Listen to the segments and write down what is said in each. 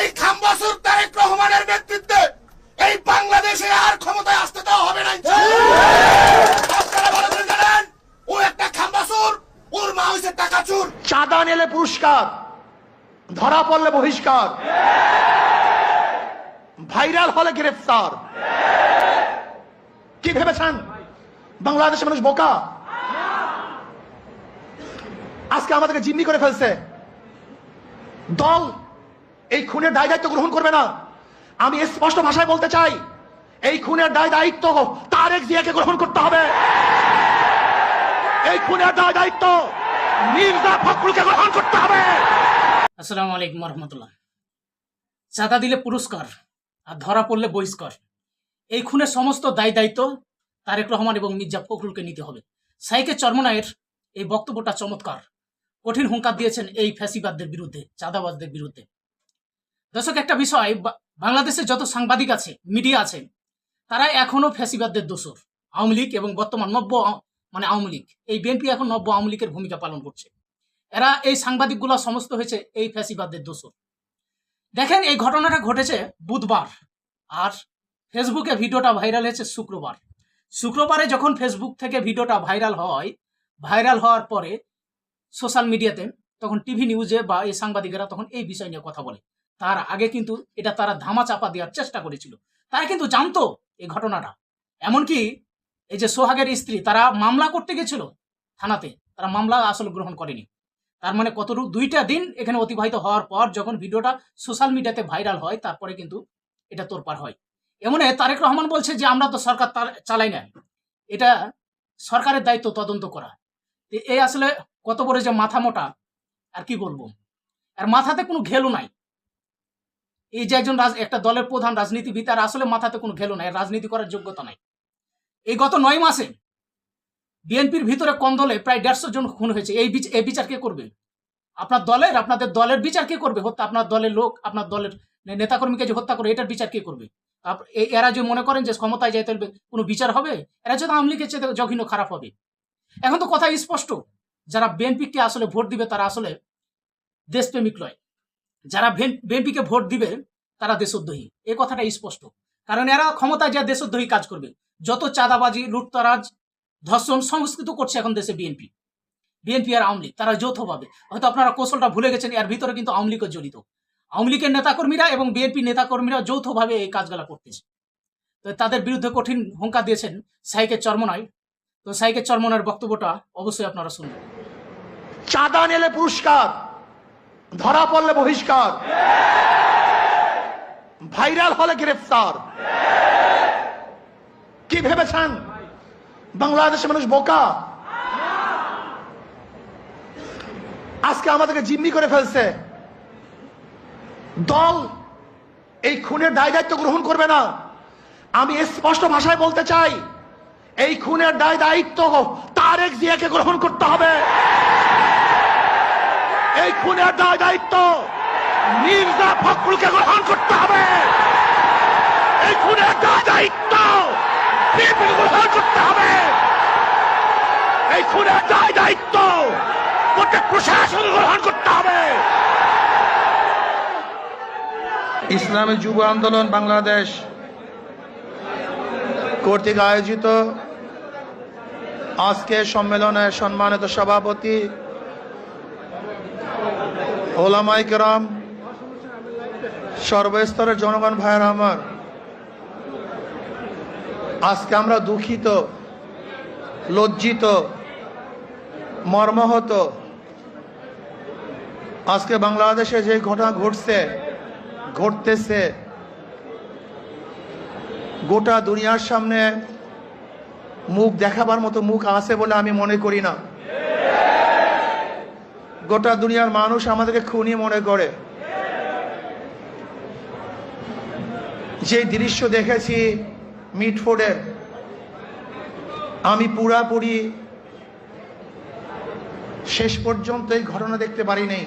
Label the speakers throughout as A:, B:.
A: ওই খাম্বাসুর তারেক রহমানের নেতৃত্বে এই বাংলাদেশে আর ক্ষমতায় আসতে দেওয়া হবে না
B: চাঁদা নিলে পুরস্কার, ধরা পড়লে বহিষ্কার। ভাইরাল হলে গ্রেফতার। কি ভেবেছেন? বাংলাদেশের মানুষ বোকা? আজকে আমাদেরকে জিম্মি করে ফেলছে। দল এই খুনের দায় দায়িত্ব গ্রহণ করবে না। আমি স্পষ্ট ভাষায় বলতে চাই, এই খুনের দায় দায়িত্ব তারেক জিয়াকে গ্রহণ করতে হবে। এই খুনের দায় দায়িত্ব মির্জা ফখরুলকে গ্রহণ করতে হবে।
C: আসসালামু আলাইকুম রহমতুল্লাহ। চাঁদা দিলে পুরস্কার আর ধরা পড়লে বহিষ্কার। এই খুনের সমস্ত দায় দায়িত্ব তারেক রহমান এবং মির্জা ফখরুলকে নিতে হবে। সাইকে চর্মনায়ের এই বক্তব্যটা চমৎকার। কঠিন হুঙ্কার দিয়েছেন এই ফ্যাসিবাদদের বিরুদ্ধে, চাঁদাবাজদের বিরুদ্ধে। দর্শক, একটা বিষয় বাংলাদেশে যত সাংবাদিক আছে, মিডিয়া আছে তারা এখনও ফ্যাসিবাদদের দোষর। আওয়ামী লীগ এবং বর্তমান নব্য মানে আওয়ামী লীগ, এই বিএনপি এখন নব্য আওয়ামী লীগের ভূমিকা পালন করছে। এরা এই সাংবাদিকগুলো সমস্ত হয়েছে এই ফ্যাসিবাদদের দোষর। দেখেন, এই ঘটনাটা ঘটেছে বুধবার, আর ফেসবুকে ভিডিওটা ভাইরাল হয়েছে শুক্রবার। শুক্রবারে যখন ফেসবুক থেকে ভিডিওটা ভাইরাল হয়, ভাইরাল হওয়ার পরে সোশ্যাল মিডিয়াতে, তখন টিভি নিউজে বা এই সাংবাদিকেরা তখন এই বিষয় নিয়ে কথা বলে। তার আগে কিন্তু এটা তারা ধামা চাপা দেওয়ার চেষ্টা করেছিল। তারা কিন্তু জানতো এই ঘটনাটা। এমনকি এই যে সোহাগের স্ত্রী, তারা মামলা করতে গেছিল থানাতে। তারা মামলা আসলে গ্রহণ করেনি। তার মানে কত দুইটা দিন এখানে অতিবাহিত হওয়ার পর যখন ভিডিওটা সোশ্যাল মিডিয়াতে ভাইরাল হয়, তারপরে কিন্তু এটা তোরপার হয়। এমনে তারেক রহমান বলছে যে, আমরা তো সরকার তার- চালাই না এটা সরকারের দায়িত্ব তদন্ত করা। এই আসলে কত বড় যে মাথা মোটা, আর কি বলব? আর মাথাতে কোনো ঘেলু নাই। এই যে একজন একটা দলের প্রধান রাজনীতিবিদ আর আসলে মাথাতে কোনো ঘেলু নাই, রাজনীতি করার যোগ্যতা নাই। এই গত নয় মাসে বিএনপির ভিতরে কন্দলে প্রায় দেড়শো জন খুন হয়েছে। এই এই বিচার কে করবে? আপনার দলের, আপনাদের দলের বিচার কে করবে? হত্যা আপনার দলের লোক, আপনার দলের নেতাকর্মীকে যে হত্যা করে, এটার বিচার কে করবে? এরা যে মনে করেন যে ক্ষমতায় যাইতে হলে কোনো বিচার হবে? এরা যদি আওয়ামী লীগের চেয়ে জঘন্য খারাপ হবে। এখন তো কথা স্পষ্ট, যারা বিএনপিকে আসলে ভোট দিবে, তারা আসলে দেশপ্রেমিক নয় যারা বিএনপিকে ভোট দিবে, তারা দেশদ্রোহী। এই কথাটা স্পষ্ট। কারণ এরা ক্ষমতায় যা দেশদ্রোহী কাজ করবে। যত চাঁদাবাজি, লুটতরাজ, ধর্ষণ সংস্কৃত করছে এখন দেশে বিএনপি। বিএনপি আর আওয়ামী লীগ, তারা যৌথভাবে। হয়তো আপনারা কৌশলটা ভুলে গেছেন, এর ভিতরে কিন্তু আওয়ামী লীগও জড়িত। আওয়ামী লীগের নেতাকর্মীরা এবং বিএনপি নেতাকর্মীরা যৌথভাবে এই কাজগুলা করতেছে। তো তাদের বিরুদ্ধে কঠিন হুঙ্কার দিয়েছেন সাইকের চর্মনায়। তো সাইকের চর্মনার বক্তব্যটা অবশ্যই আপনারা শুনবেন।
B: চাঁদা নেলে পুরস্কার। ধরা পড়লে বহিষ্কার। ভাইরাল হলে গ্রেফতার। কি ভেবেছেন? বাংলাদেশের মানুষ বোকা। আজকে আমাদেরকে জিম্মি করে ফেলছে। দল এই খুনের দায় দায়িত্ব গ্রহণ করবে না। আমি স্পষ্ট ভাষায় বলতে চাই, এই খুনের দায় দায়িত্ব তারেক জিয়াকে গ্রহণ করতে হবে। এই খুনের দায় দায়িত্ব মির্জা ফখরুলকে গ্রহণ করতে হবে। এই খুনের দায় দায়িত্ব গ্রহণ করতে হবে। এই খুনের দায় দায়িত্ব প্রত্যেক প্রশাসন গ্রহণ করতে হবে।
D: ইসলামী যুব আন্দোলন বাংলাদেশ কর্তৃক আয়োজিত আজকে সম্মেলনের সম্মানিত সভাপতি ওলামাই কেরাম, সর্বস্তরের জনগণ ভাইয়ের আমার, আজকে আমরা দুঃখিত, লজ্জিত, মর্মাহত, আজকে বাংলাদেশে যে ঘটনা ঘটছে, ঘটতেছে, গোটা দুনিয়ার সামনে মুখ দেখাবার মতো মুখ আছে বলে আমি মনে করি না। গোটা দুনিয়ার মানুষ আমাদেরকে খুনি মনে করে। যে দৃশ্য দেখেছি মিটফোর্ডের আমি পুরাপুরি শেষ পর্যন্ত এই ঘটনা দেখতে পারি নাই।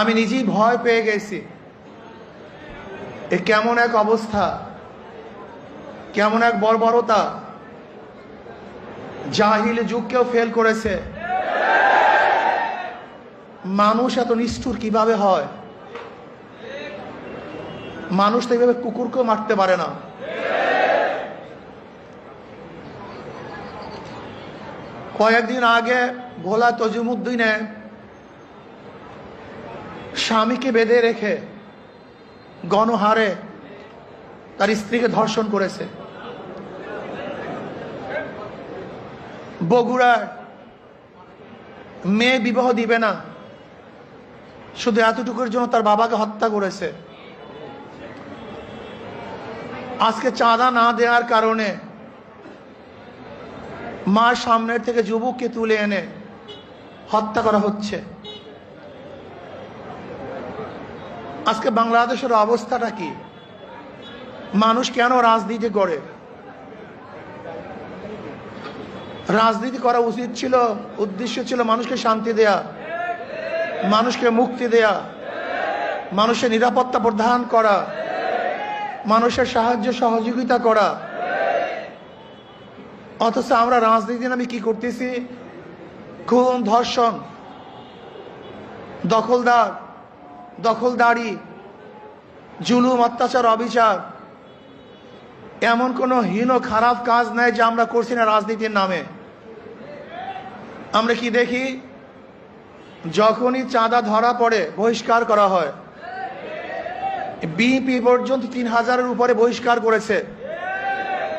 D: আমি নিজেই ভয় পেয়ে গেছি এ কেমন এক অবস্থা, কেমন এক বর্বরতা। জাহিল যুগকেও ফেল করেছে। মানুষ এত নিষ্ঠুর কীভাবে হয়? মানুষ তো এইভাবে কুকুরকেও মারতে পারে না। কয়েকদিন আগে ভোলা তজিমুদ্দিনে স্বামীকে বেঁধে রেখে গণহারে তার স্ত্রীকে ধর্ষণ করেছে। বগুড়ায় মেয়ে বিবাহ দিবে না। শুধু এতটুকুর জন্য তার বাবাকে হত্যা করেছে। আজকে চাঁদা না দেওয়ার কারণে মার সামনের থেকে যুবককে তুলে এনে হত্যা করা হচ্ছে। আজকে বাংলাদেশের অবস্থাটা কি? মানুষ কেন রাজনীতি করে? রাজনীতি করা উচিত ছিল, উদ্দেশ্য ছিল মানুষকে শান্তি দেয়া, মানুষকে মুক্তি দেয়া, মানুষের নিরাপত্তা প্রদান করা, মানুষের সাহায্য সহযোগিতা করা। অথচ আমরা রাজনীতি নামে কি করতেছি? খুন, ধর্ষণ, দখলদার, দখলদারি, জুলুম, অত্যাচার, অবিচার এমন কোনো হীন খারাপ কাজ নাই যে আমরা করছি না রাজনীতির নামে। আমরা কি দেখি? যখনই চাঁদা ধরা পড়ে, বহিষ্কার করা হয়। বিপি পর্যন্ত তিন হাজারের উপরে বহিষ্কার করেছে।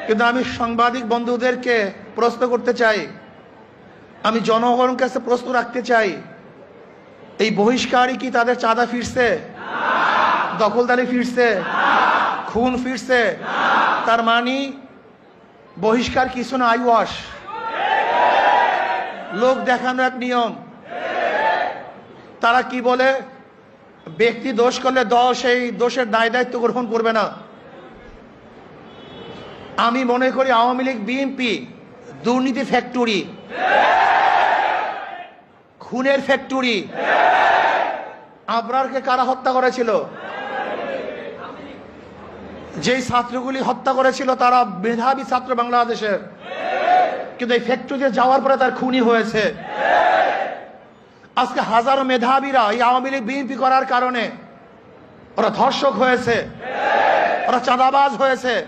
D: কিন্তু আমি সাংবাদিক বন্ধুদেরকে প্রশ্ন করতে চাই। আমি জনগণের কাছে প্রশ্ন রাখতে চাই, এই বহিষ্কারই কি তাদের চাঁদা ফিরছে? দখলদারি ফিরছে? খুন ফিরছে? তার মানে বহিষ্কার কিছু না আইওয়াস লোক দেখানো এক নিয়ম। তারা কি বলে? ব্যক্তি দোষ করলে দল সেই দোষের দায় দায়িত্ব গ্রহণ করবে না। আমি মনে করি আওয়ামী লীগ বিএনপি দুর্নীতি ফ্যাক্টরি, খুনের ফ্যাক্টরি। আবরারকে কারা হত্যা করেছিল? যেই ছাত্রগুলি হত্যা করেছিল তারা মেধাবী ছাত্র বাংলাদেশের। কিন্তু এই ফ্যাক্টরিতে যাওয়ার পরে তার খুনি হয়েছে। আজকে হাজারো মেধাবীরা এই আওয়ামী লীগ বিএনপি করার কারণে ওরা ধর্ষক হয়েছে। ওরা চাঁদাবাজ হয়েছে।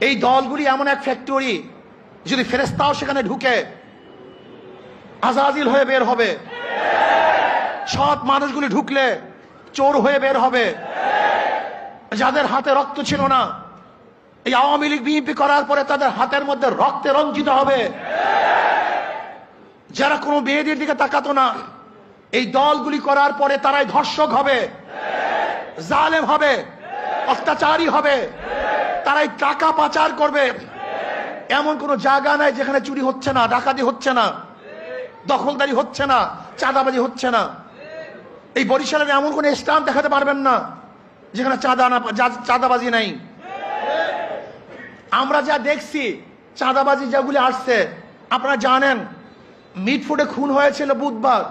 D: এই দলগুলি এমন এক ফ্যাক্টরি, যদি ফেরেস্তাও সেখানে ঢুকে, আজাজিল হয়ে বের হবে। সৎ মানুষগুলি ঢুকলে চোর হয়ে বের হবে। যাদের হাতে রক্ত ছিল না, এই আওয়ামী লীগ বিএনপি করার পরে তাদের হাতের মধ্যে রক্তে রঞ্জিত হবে। যারা কোনো মেয়েদের দিকে তাকাতো না, এই দলগুলি করার পরে তারাই ধর্ষক হবে, জালেম হবে, অত্যাচারী হবে, তারাই টাকা পাচার করবে। এমন কোনো জায়গা নাই যেখানে চুরি হচ্ছে না, ডাকাতি হচ্ছে না, দখলদারি হচ্ছে না, চাঁদাবাজি হচ্ছে না। এই বরিশালের এমন কোনো স্থান দেখাতে পারবেন না। যেখানে চাঁদা না চাঁদাবাজি নাই। আমরা যা দেখছি, চাঁদাবাজি যেগুলি আসছে, আপনারা জানেন, মিটফুটে খুন হয়েছিল বুধবার।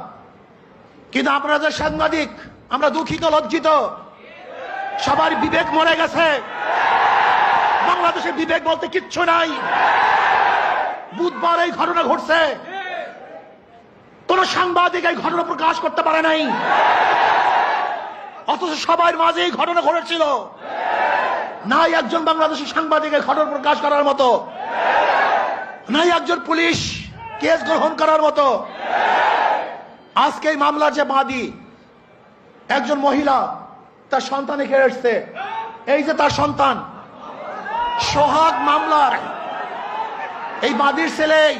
D: কিন্তু আপনারা যে সাংবাদিক, আমরা দুঃখিত, লজ্জিত। সবার বিবেক মরে গেছে। বাংলাদেশে বিবেক বলতে কিচ্ছু নাই। বুধবার এই ঘটনা ঘটছে। কোন সাংবাদিক এই ঘটনা প্রকাশ করতে পারে নাই। অথচ সবার মাঝে এই ঘটনা ঘটেছিল। নাই একজন বাংলাদেশের সাংবাদিকের ঘটনা প্রকাশ করার মতো। নাই একজন পুলিশ কেস গ্রহণ করার মতো। আজকে এই মামলার যে বাদী, একজন মহিলা, তার সন্তানে খেয়ে এসছে। এই যে তার সন্তান, সোহাগ মামলার এই বাদীর ছেলেই,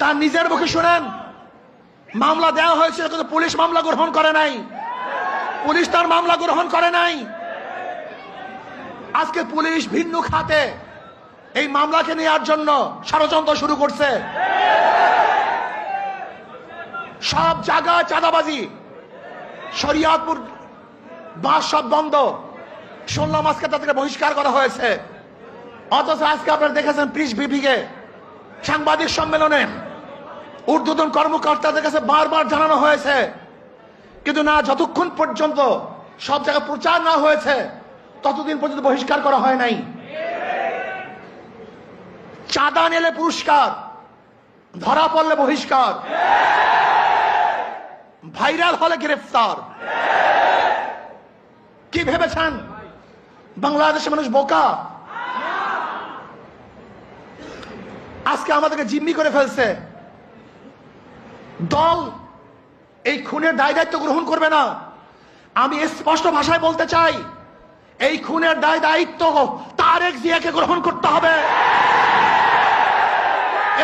D: তার নিজের মুখে শুনেন। মামলা দেওয়া হয়েছিল কিন্তু পুলিশ মামলা গ্রহণ করে নাই। পুলিশ তার মামলা গ্রহণ করে নাই। আজকে পুলিশ ভিন্ন খাতে এই মামলাকে নেওয়ার জন্য ষড়যন্ত্র শুরু করছে। সব জায়গায় চাঁদাবাজি, শরিয়াতপুর বাস সব বন্ধ। শুনলাম আজকে তাদেরকে বহিষ্কার করা হয়েছে। অথচ আজকে আপনারা দেখেছেন পিস বিপিকে সাংবাদিক সম্মেলনে ঊর্ধ্বতন কর্মকর্তাদের কাছে বারবার জানানো হয়েছে। কিন্তু না, যতক্ষণ পর্যন্ত সব জায়গায় প্রচার না হয়েছে, ততদিন পর্যন্ত বহিষ্কার করা হয় নাই। চাঁদা নিলে পুরস্কার, ধরা পড়লে বহিষ্কার, ভাইরাল হলে গ্রেফতার। কি ভেবেছেন? বাংলাদেশের মানুষ বোকা? আজকে আমাদেরকে জিম্মি করে ফেলছে। দল এই খুনের দায় দায়িত্ব গ্রহণ করবে না। আমি স্পষ্ট ভাষায় বলতে চাই, এই খুনের দায় দায়িত্ব তারেক জিয়াকে গ্রহণ করতে হবে।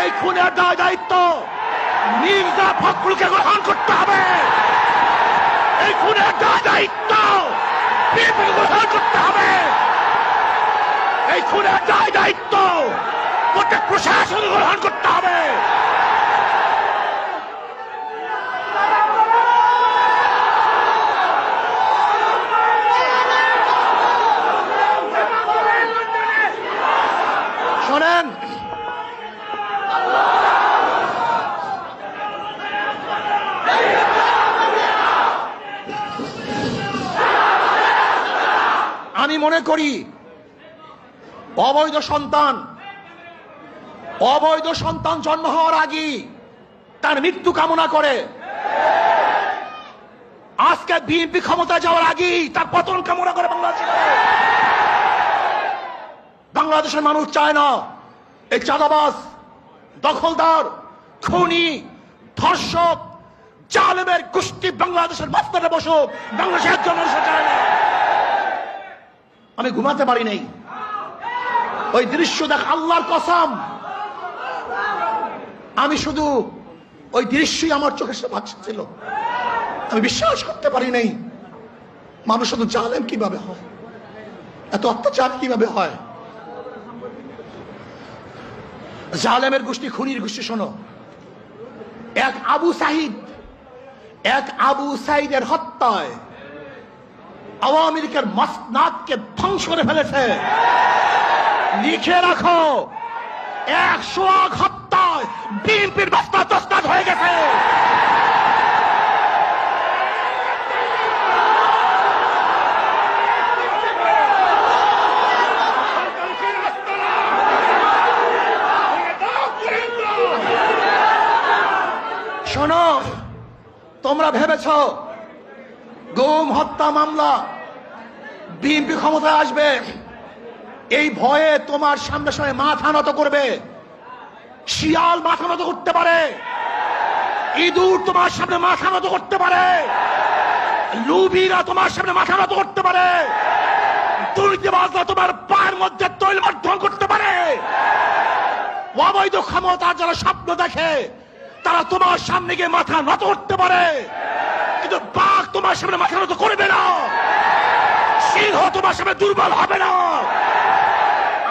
D: এই খুনের দায় দায়িত্ব মির্জা ফখরুলকে গ্রহণ করতে হবে। এই খুনের দায় দায়িত্ব গ্রহণ করতে হবে। এই খুনের দায় দায়িত্ব প্রত্যেক প্রশাসন গ্রহণ করতে হবে। মনে করি, অবৈধ সন্তান অবৈধ সন্তান জন্ম হওয়ার আগেই তার মৃত্যু কামনা করে। আজকে বিএনপি ক্ষমতায় যাওয়ার আগেই তার পতন কামনা করে বাংলাদেশ। বাংলাদেশের মানুষ চায় না, এই চাঁদাবাজ, দখলদার, খুনি, ধর্ষক, জালেমের গোষ্ঠী বাংলাদেশের মাস্তারে বসুক, বাংলাদেশের না। আমি ঘুমাতে পারি নাই। ওই দৃশ্য দেখ, আল্লাহর কসম। আমি শুধু ওই দৃশ্যই আমার চোখের সামনে ভাসছিল। আমি বিশ্বাস করতে পারি নাই। মানুষ শুধু জালেম কীভাবে হয়? এত অত্যাচার কীভাবে হয়? জালেমের গোষ্ঠী, খুনির গোষ্ঠী, শোনো। এক আবু সাহিদ এক আবু সাইদের হত্যায় আওয়ামী লীগের মসনাদকে ধ্বংস করে ফেলেছে। লিখে রাখো, একশো হত্যায় বিএনপির মসনাদ তসনাদ হয়ে গেছে। তোমরা ভেবেছ গুম, হত্যা মামলা। বিএনপি ক্ষমতায় আসবে। এই ভয়ে তোমার সামনে সামনে মাথা নত করবে। শিয়াল মাথা নত করতে পারে। ইঁদুর তোমার সামনে মাথা নত করতে পারে। লুবিরা তোমার সামনে মাথা নত করতে পারে। দুর্নীতিবাজরা তোমার পায়ের মধ্যে তৈল মাধ্যম করতে পারে। অবৈধ ক্ষমতা যারা স্বপ্ন দেখে, তারা তোমার সামনে গিয়ে মাথা নত করতে পারে। বাঘ তোমার সামনে মাথা করবে না। সিংহ তোমার সামনে দুর্বল হবে না।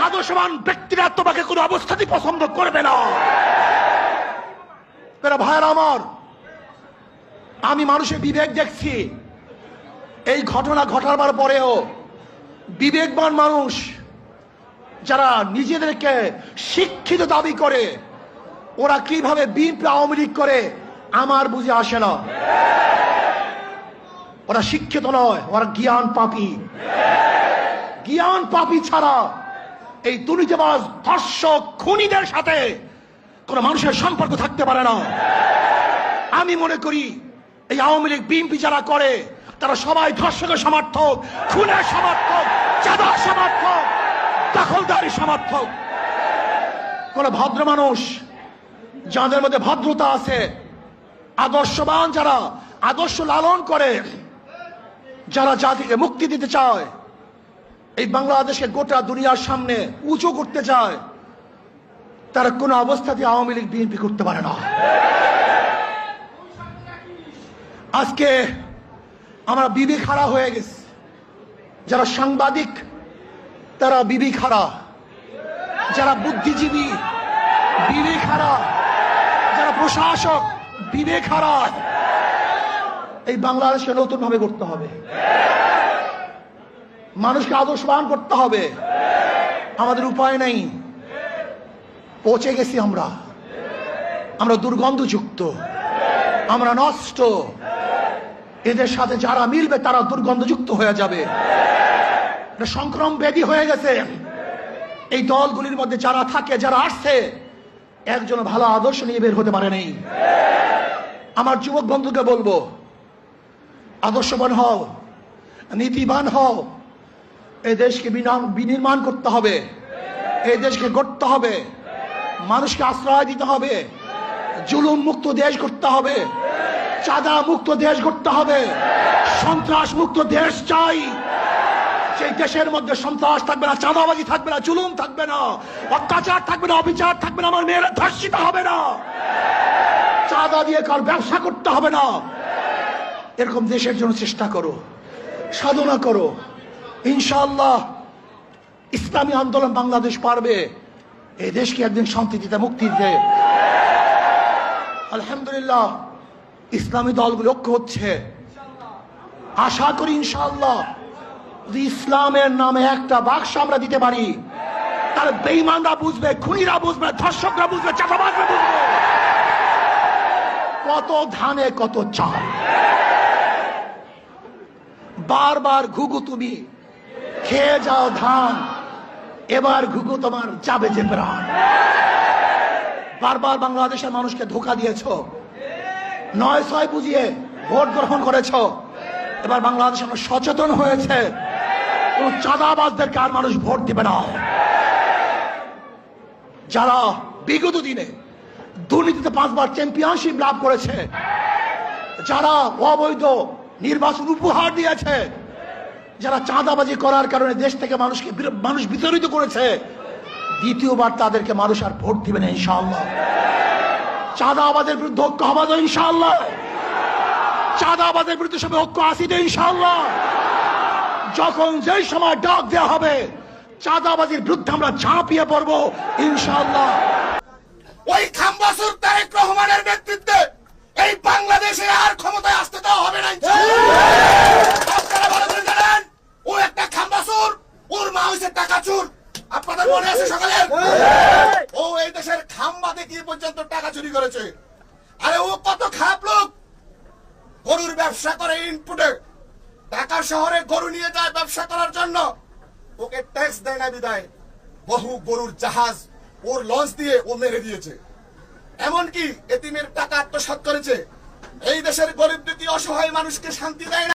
D: আদর্শবান ব্যক্তিরা তোমাকে কোনো অবস্থাতেই পছন্দ করবে না। ভাইয়ের আমার, আমি মানুষের বিবেক দেখছি। এই ঘটনা ঘটাবার পরেও বিবেকবান মানুষ যারা নিজেদেরকে শিক্ষিত দাবি করে, ওরা কীভাবে বিএনপি লীগ করে, আমার বুঝে আসে না। ওরা শিক্ষিত নয়, ওরা জ্ঞান পাপি। জ্ঞান পাপি ছাড়া এই দুর্নীতিবাজ, ধর্ষক, খুনিদের সাথে কোন মানুষের সম্পর্ক থাকতে পারে না। আমি মনে করি এই আওয়ামী লীগ, বিএনপি যারা করে, তারা সবাই ধর্ষকের সমর্থক, খুনের সমর্থক, চাঁদার সমর্থক দখলদারি সমর্থক। কোন ভদ্র মানুষ যাদের মধ্যে ভদ্রতা আছে, আদর্শবান যারা, আদর্শ লালন করে যারা জাতিকে মুক্তি দিতে চায়, এই বাংলাদেশকে গোটা দুনিয়ার সামনে উঁচু করতে চায়, তারা কোনো অবস্থাতে আওয়ামী লীগ, বিএনপি করতে পারে না। আজকে আমরা বিবি হারা হয়ে গেছি। যারা সাংবাদিক, তারা বিবি হারা যারা বুদ্ধিজীবী বিবেক হারা যারা প্রশাসক, বিবেক হারা এই বাংলাদেশকে নতুন ভাবে করতে হবে। মানুষকে আদর্শবান করতে হবে। আমাদের উপায় নেই। পৌঁছে গেছি আমরা। আমরা দুর্গন্ধযুক্ত। আমরা নষ্ট। এদের সাথে যারা মিলবে, তারা দুর্গন্ধযুক্ত হয়ে যাবে। সংক্রম ব্যাধি হয়ে গেছে। এই দলগুলির মধ্যে যারা থাকে, যারা আসছে, একজন ভালো আদর্শ নিয়ে বের হতে পারে নাই। আমার যুবক বন্ধুকে বলব আদর্শবান হও, নীতিবান হও। এই দেশকে বিনির্মাণ করতে হবে। এই দেশকে গড়তে হবে। মানুষকে আশ্রয় দিতে হবে। জুলুম মুক্ত দেশ করতে হবে। চাঁদা মুক্ত দেশ করতে হবে। সন্ত্রাস মুক্ত দেশ চাই। সেই দেশের মধ্যে সন্ত্রাস থাকবে না, চাঁদাবাজি থাকবে না, জুলুম থাকবে না, অত্যাচার থাকবে না, অবিচার থাকবে না, আমার মেয়েরা ধর্ষিত হবে না। চাঁদা দিয়ে কার ব্যবসা করতে হবে না। এরকম দেশের জন্য চেষ্টা করো, সাধনা করো। ইনশাআল্লাহ ইসলামী আন্দোলন বাংলাদেশ পারবে, এই দেশকে একদিন শান্তি দিতে, মুক্তি দিতে। আলহামদুলিল্লাহ, ইসলামী দলগুলো ঐক্য হচ্ছে। আশা করি ইনশাআল্লাহ যদি ইসলামের নামে একটা বাক্স আমরা দিতে পারি, তাহলে বেইমানরা বুঝবে, খুনিরা বুঝবে, ধর্ষকরা বুঝবে চাপাবাজরা বুঝবে। কত ধানে, কত চাল। বারবার ঘুঘু তুমি। খেয়ে যাও ধান। এবার ঘুঘু তোমার যাবে যে প্রাণ। বারবার বাংলাদেশের মানুষকে ধোকা দিয়েছ। নয় ছয় বুঝিয়ে ভোট গ্রহণ করেছ। এবার বাংলাদেশ মানুষ সচেতন হয়েছে। কোন চাঁদাবাজদেরকে আর মানুষ ভোট দিবে না? যারা বিগত দিনে দুর্নীতিতে পাঁচবার চ্যাম্পিয়নশিপ লাভ করেছে, যারা অবৈধ নির্বাচন উপহার দিয়েছে। যারা চাঁদাবাজি করার কারণে দেশ থেকে মানুষকে মানুষ বিতাড়িত করেছে, দ্বিতীয়বার তাদেরকে মানুষ আর ভোট দিবে না, ইনশাআল্লাহ। চাঁদাবাদের বিরুদ্ধে ঐক্য হবে তো ইনশাআল্লাহ। চাঁদাবাদের বিরুদ্ধে সবাই ঐক্য আসিতে ইনশাআল্লাহ। যখন যেই সময় ডাক দেওয়া হবে, চাঁদাবাজির বিরুদ্ধে আমরা ঝাঁপিয়ে পড়ব, ইনশাআল্লাহ।
A: ওই খাম্বাসুর তারেক রহমানের নেতৃত্বে এই বাংলাদেশে আর ক্ষমতায় আসতে দেওয়া হবে না আপনারা ভালো করে জানেন ও একটা খাম্বাসুর ওর মা হয়েছে টাকা চুর আপনাদের মনে আছে সকালে ও এই দেশের খাম্বা দেখিয়ে পর্যন্ত টাকা চুরি করেছে আরে ও কত খারাপ লোক গরুর ব্যবসা করে ইনপুটে ঢাকা শহরে গরু নিয়ে যায় ব্যবসা করার জন্য ওকে ট্যাক্স দেয় না বিদায় বহু গরুর জাহাজ ওর লঞ্চ দিয়ে ও মেরে দিয়েছে। এমনকি এতিমের টাকা আত্মসাত করেছে। এই দেশের গরিব অসহায় মানুষকে শান্তি দেয়